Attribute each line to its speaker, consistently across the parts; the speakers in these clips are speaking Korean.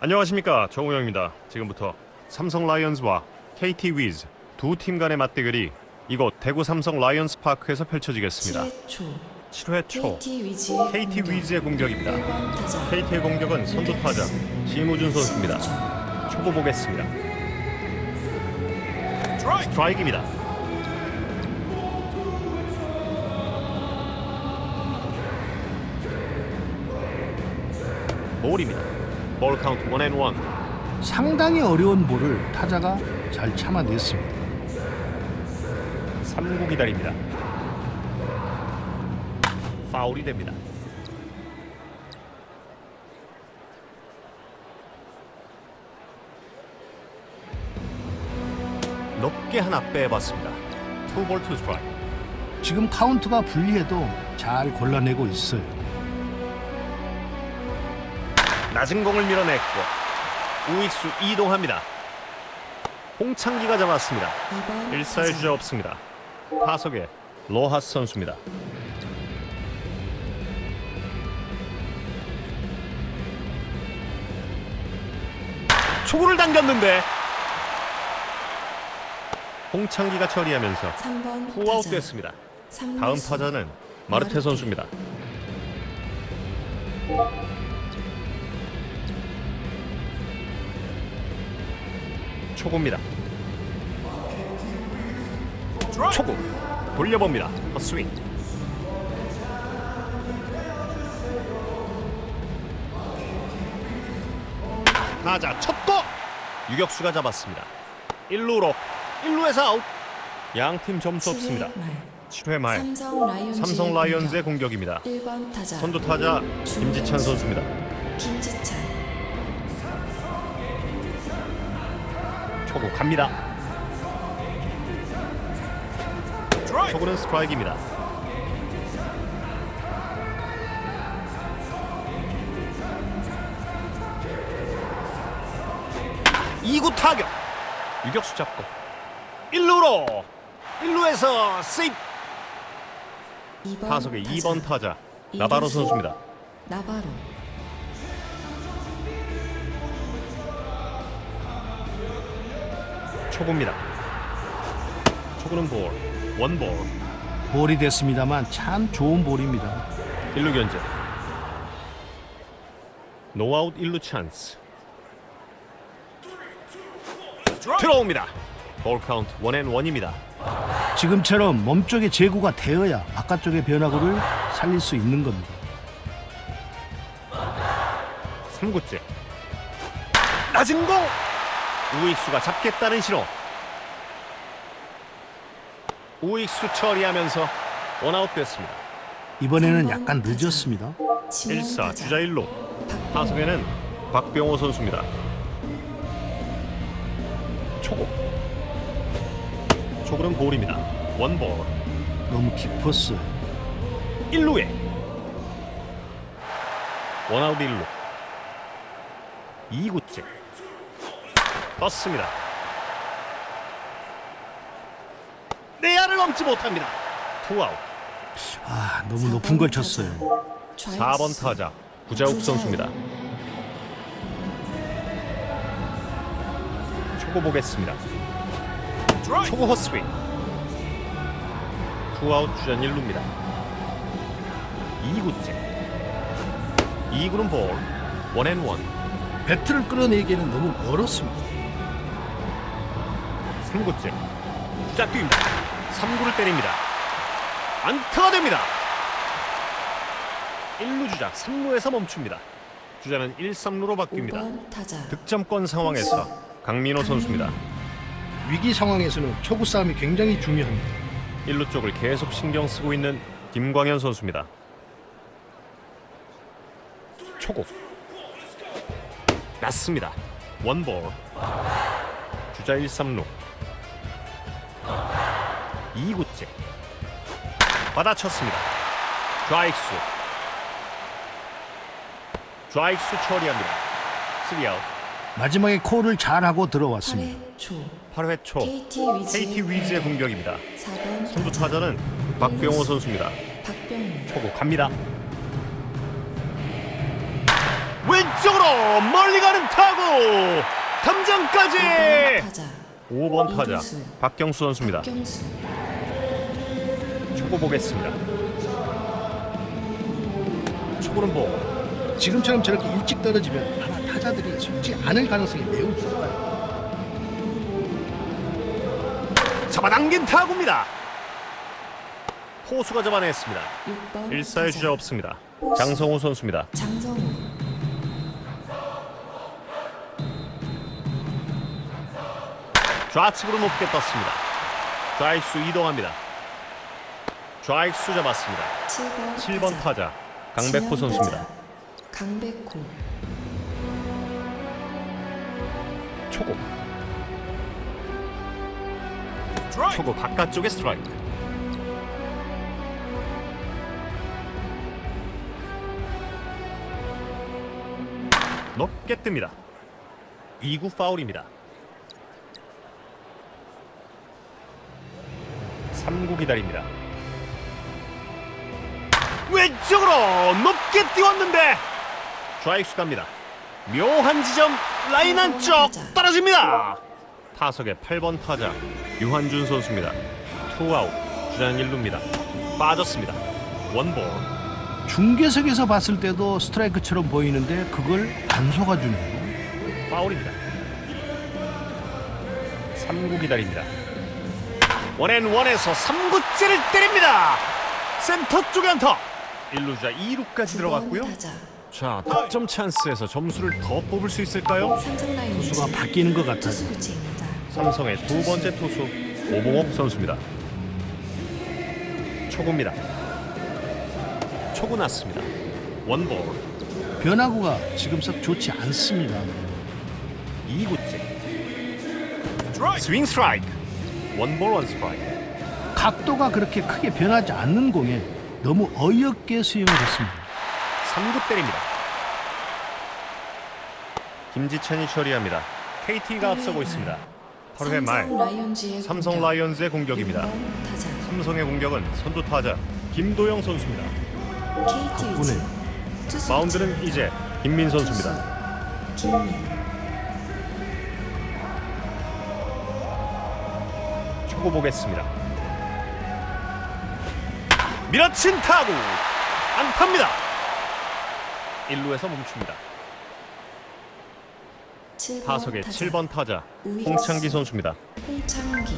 Speaker 1: 안녕하십니까 정우영입니다. 지금부터 삼성 라이언즈와 KT 위즈 두 팀 간의 맞대결이 이곳 대구 삼성 라이언스 파크에서 펼쳐지겠습니다.
Speaker 2: 7회 초
Speaker 1: 7회 초
Speaker 2: KT 위즈
Speaker 1: KT 위즈의 공격입니다.
Speaker 2: 1번 타자
Speaker 1: KT의 공격은 선두 타자 심우준 선수입니다. 초보 보겠습니다. 스트라이크입니다. 볼입니다. 볼 카운트 원앤 원.
Speaker 3: 상당히 어려운 볼을 타자가 잘 참아냈습니다.
Speaker 1: 3구 기다립니다. 파울이 됩니다. 높게 하나 빼봤습니다. 투볼 투 스트라이크.
Speaker 3: 지금 카운트가 불리해도 잘 골라내고 있어요.
Speaker 1: 낮은 공을 밀어냈고 우익수 이동합니다. 홍창기가 잡았습니다.
Speaker 2: 2번
Speaker 1: 1사의 주자 없습니다. 타석에 로하스 선수입니다. 초구를 당겼는데 홍창기가 처리하면서
Speaker 2: 3번
Speaker 1: 후아웃 됐습니다. 다음 타자는 마르테 선수입니다. 초구입니다. 초구 돌려봅니다. 헛스윙. 타자 첫도 유격수가 잡았습니다. 1루로 1루에서 아웃. 양팀 점수 없습니다. 7회 말
Speaker 2: 삼성 라이온즈
Speaker 1: 삼성 라이언즈의 공격입니다.
Speaker 2: 1번 타자
Speaker 1: 선두 타자 김지찬 선수입니다.
Speaker 2: 김지찬
Speaker 1: 초구 갑니다. 초구는 스트라이크입니다. 이구 타격. 유격수 잡고 1루로 1루에서 세이프.
Speaker 2: 2번
Speaker 1: 타석의
Speaker 2: 타자
Speaker 1: 2번 타자 나바로. 선수입니다.
Speaker 2: 나바로
Speaker 1: 초구입니다. 초구는 볼. 원볼.
Speaker 3: 볼이 됐습니다만 참 좋은 볼입니다.
Speaker 1: 1루 견제. 노아웃 1루 찬스. 들어옵니다. 볼 카운트 원앤 원입니다.
Speaker 3: 지금처럼 몸쪽에 제구가 되어야 바깥쪽의 변화구를 살릴 수 있는 겁니다.
Speaker 1: 3구째. 낮은 공. 우익수가 잡겠다는 신호. 우익수 처리하면서 원아웃 됐습니다.
Speaker 3: 이번에는 약간 늦었습니다.
Speaker 1: 1사 주자 1루. 타석에는 박병호 선수입니다. 초구. 초구는 볼입니다. 원볼.
Speaker 3: 너무 깊었어요.
Speaker 1: 1루에 원아웃 1루 2구째 떴습니다. 내야를 넘지 못합니다. 투아웃.
Speaker 3: 아, 너무 높은 걸 쳤어요.
Speaker 1: 4번 타자. 구자욱 선수입니다. 초구 보겠습니다. 초구 헛스윙. 투아웃 주전 1루입니다. 2구째. 2구는 볼. 원앤원.
Speaker 3: 배트를 끌어내기에는 너무 멀었습니다.
Speaker 1: 3구째. 주자 뛰입니다 3구를 때립니다. 안타가 됩니다. 1루 주자 3루에서 멈춥니다. 주자는 1, 3루로 바뀝니다.
Speaker 2: 5번 타자.
Speaker 1: 득점권 상황에서 강민호 선수입니다.
Speaker 3: 위기 상황에서는 초구 싸움이 굉장히 중요합니다.
Speaker 1: 1루 쪽을 계속 신경 쓰고 있는 김광현 선수입니다. 초구. 낮습니다. 원볼. 주자 1, 3루 2구째 받아쳤습니다 좌익수 좌익수 처리합니다 3아웃
Speaker 3: 마지막에 콜을 잘하고 들어왔습니다.
Speaker 2: 8회 초
Speaker 1: 8회 초
Speaker 2: KT 위즈
Speaker 1: KT 위즈의 공격입니다
Speaker 2: 4번
Speaker 1: 선두
Speaker 2: 타자
Speaker 1: 타자는 박병호 선수입니다 초구 갑니다 왼쪽 왼쪽으로 멀리 가는 타구 담장까지
Speaker 2: 5번 타자
Speaker 1: 5번 타자
Speaker 2: 이루수.
Speaker 1: 박경수 선수입니다
Speaker 2: 경수
Speaker 1: 초구 보겠습니다. 초구는 뭐
Speaker 3: 지금처럼 저렇게 일찍 떨어지면 아마 타자들이 속지 않을 가능성이 매우 높아요.
Speaker 1: 잡아당긴 타구입니다. 포수가 잡아냈습니다.
Speaker 2: 6번
Speaker 1: 1사의 주자 없습니다. 장성우 선수입니다.
Speaker 2: 장성우.
Speaker 1: 좌측으로 높게 떴습니다. 좌익수 이동합니다 좌익수 잡았습니다.
Speaker 2: 7번
Speaker 1: 7번 타자 강백호 선수입니다.
Speaker 2: 강백호.
Speaker 1: 초구 초구 바깥쪽에 스트라이크. 높게 뜹니다. 2구 파울입니다. 3구 기다립니다 왼쪽으로 높게 띄웠는데 좌익수 갑니다. 묘한 지점 라인 안쪽 떨어집니다. 타석의 8번 타자 유한준 선수입니다. 투아웃 주장 1루입니다. 빠졌습니다. 원볼.
Speaker 3: 중계석에서 봤을 때도 스트라이크처럼 보이는데 그걸 안 속아주네요.
Speaker 1: 파울입니다. 3구 기다립니다. 원앤원에서 3구째를 때립니다. 센터 쪽에 안타 1루자 2루까지 들어갔고요
Speaker 2: 9번 타자
Speaker 1: 자 득점 찬스에서 점수를 더 뽑을 수 있을까요?
Speaker 2: 삼성 라이온즈
Speaker 3: 수가 바뀌는 것 같아요.
Speaker 1: 삼성의 두 번째 투수 오봉옥 선수입니다. 초구입니다. 초구 났습니다. 원볼
Speaker 3: 변화구가 지금 썩 좋지 않습니다.
Speaker 1: 2구째 스윙 스트라이크 원볼 원 스트라이크
Speaker 3: 각도가 그렇게 크게 변하지 않는 공에 너무 어이없게 스윙을 했습니다.
Speaker 1: 3구 때립니다. 김지찬이 처리합니다. KT가 앞서고 있습니다. 8회 말
Speaker 2: 삼성 라이온즈의 공격.
Speaker 1: 공격입니다.
Speaker 2: 6번 타자
Speaker 1: 삼성의 공격은 선두 타자 김도영 선수입니다.
Speaker 2: 투수
Speaker 1: 마운드는 이제 김민 선수입니다. 초고 보겠습니다. 밀어친 타구 안타입니다. 1루에서 멈춥니다.
Speaker 2: 7번
Speaker 1: 타석의
Speaker 2: 타자
Speaker 1: 7번 타자. 홍창기 선수입니다.
Speaker 2: 홍창기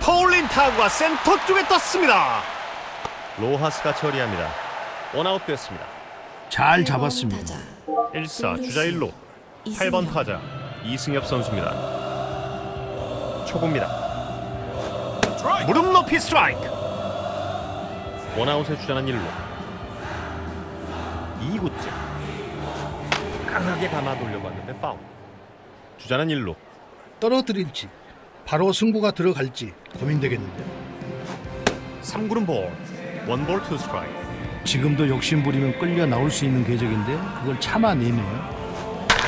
Speaker 1: 파울린 타구가 센터 쪽에 떴습니다. 로하스가 처리합니다. 원아웃 됐습니다.
Speaker 3: 잘
Speaker 2: 8번
Speaker 3: 잡았습니다.
Speaker 2: 타자
Speaker 1: 1사 주자 1루 8번 타자 이승엽 선수입니다. 초구입니다. 무릎 높이 스트라이크. 원아웃에 주자는 1루. 2구째. 강하게 감아 돌려봤는데 파울. 주자는 1루.
Speaker 3: 떨어뜨릴지 바로 승부가 들어갈지 고민되겠는데
Speaker 1: 3구는 볼. 원볼 투 스트라이크.
Speaker 3: 지금도 욕심부리면 끌려 나올 수 있는 궤적인데 그걸 참아내네요.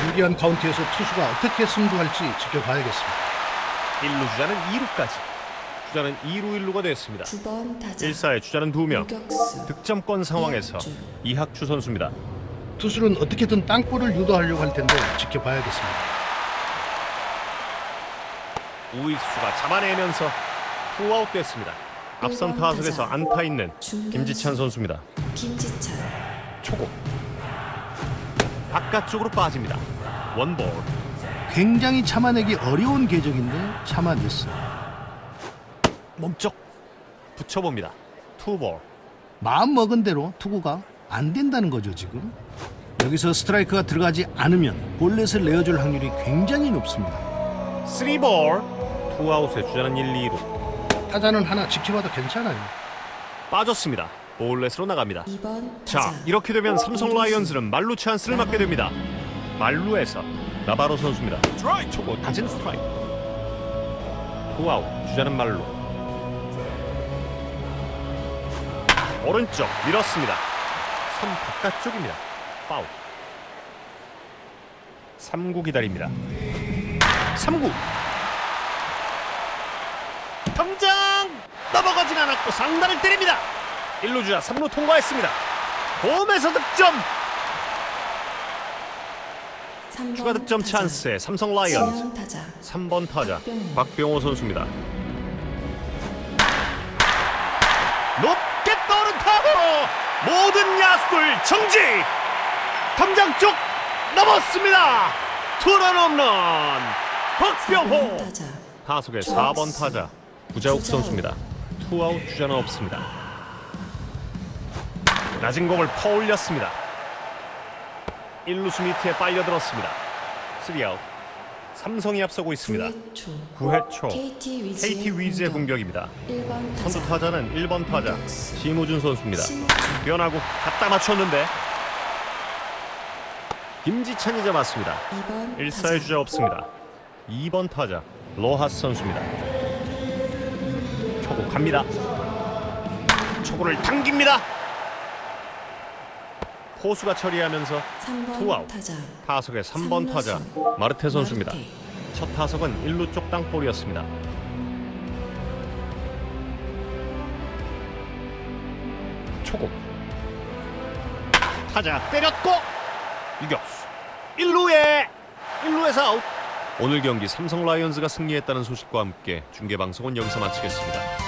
Speaker 3: 유리한 카운트에서 투수가 어떻게 승부할지 지켜봐야겠습니다.
Speaker 1: 1루 주자는 2루까지. 주자는 2루 1루가 됐습니다.
Speaker 2: 9번 타자
Speaker 1: 1사의 주자는 2명.
Speaker 2: 유격수
Speaker 1: 득점권 상황에서
Speaker 2: 이학주.
Speaker 1: 선수입니다.
Speaker 3: 투수는 어떻게든 땅볼을 유도하려고 할 텐데 지켜봐야겠습니다.
Speaker 1: 우익수가 잡아내면서 후아웃 됐습니다. 앞선 타석에서. 안타 있는. 김지찬 선수입니다.
Speaker 2: 김지찬
Speaker 1: 초고 바깥쪽으로 빠집니다. 원볼
Speaker 3: 굉장히 참아내기 어려운 궤적인데 참아냈어요.
Speaker 1: 몸쪽 붙여봅니다. 투볼
Speaker 3: 마음 먹은 대로 투구가 안 된다는 거죠 지금. 여기서 스트라이크가 들어가지 않으면 볼넷을 내어줄 확률이 굉장히 높습니다.
Speaker 1: 쓰리볼 투아웃에 주자는 1, 2루
Speaker 3: 타자는 하나 지켜봐도 괜찮아요.
Speaker 1: 빠졌습니다. 볼넷으로 나갑니다.
Speaker 2: 2번
Speaker 1: 자
Speaker 2: 타자
Speaker 1: 이렇게 되면 삼성 라이언즈는 말루 찬스를 맞게 됩니다. 말루에서 나바로 선수입니다. 초고 낮은 스트라이크. 투아웃 주자는 말루. 오른쪽 밀었습니다. 선 바깥쪽입니다. 파울. 3구 기다립니다. 3구. 당장 넘어가진 않았고 상단을 때립니다. 1루 주자 3루 통과했습니다. 홈에서 득점.
Speaker 2: 3번
Speaker 1: 추가 득점. 찬스에 삼성 라이언즈
Speaker 2: 타자
Speaker 1: 3번 타자
Speaker 2: 박병호.
Speaker 1: 박병호 선수입니다. 높게 떠오른 타구로 모든 야수들 정지. 담장 쪽 넘었습니다. 투런 홈런. 박병호.
Speaker 2: 4번 타자
Speaker 1: 타석의
Speaker 2: 주자욱.
Speaker 1: 4번 타자 구자욱. 선수입니다. 투아웃 주자는 없습니다. 낮은 공을 퍼올렸습니다. 1루수 밑에 빨려들었습니다. 3아웃. 삼성이 앞서고 있습니다.
Speaker 2: 9회 초
Speaker 1: 9회 초
Speaker 2: KT 위즈의,
Speaker 1: KT 위즈의 공격입니다.
Speaker 2: 1번 타자
Speaker 1: 선두 타자는 1번 타자. 심우준 선수입니다. 변하고 갖다 맞췄는데 김지찬이 잡았습니다.
Speaker 2: 2번
Speaker 1: 1사의 주자 없습니다. 2번 타자 로하스 선수입니다. 초구 갑니다. 초구를 당깁니다. 포수가 처리하면서
Speaker 2: 3번
Speaker 1: 투아웃. 타석의 3번 타자. 마르테 선수입니다. 첫 타석은 1루 쪽 땅볼이었습니다. 초구 타자 때렸고 유격수 1루에 1루에서 아웃 오늘 경기 삼성 라이온즈가 승리했다는 소식과 함께 중계 방송은 여기서 마치겠습니다.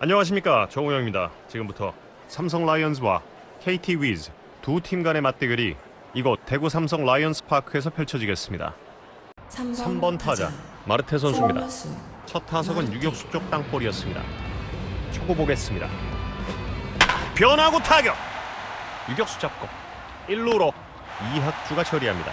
Speaker 1: 안녕하십니까 정우영입니다. 지금부터 삼성 라이언즈와 KT 위즈 두 팀 간의 맞대결이 이곳 대구 삼성 라이언스 파크에서 펼쳐지겠습니다.
Speaker 2: 3번,
Speaker 1: 3번 타자 마르테 선수입니다. 첫 타석은. 유격수 쪽 땅볼이었습니다. 초구 보겠습니다. 변하고 타격. 유격수 잡고 1루로 이학주가 처리합니다.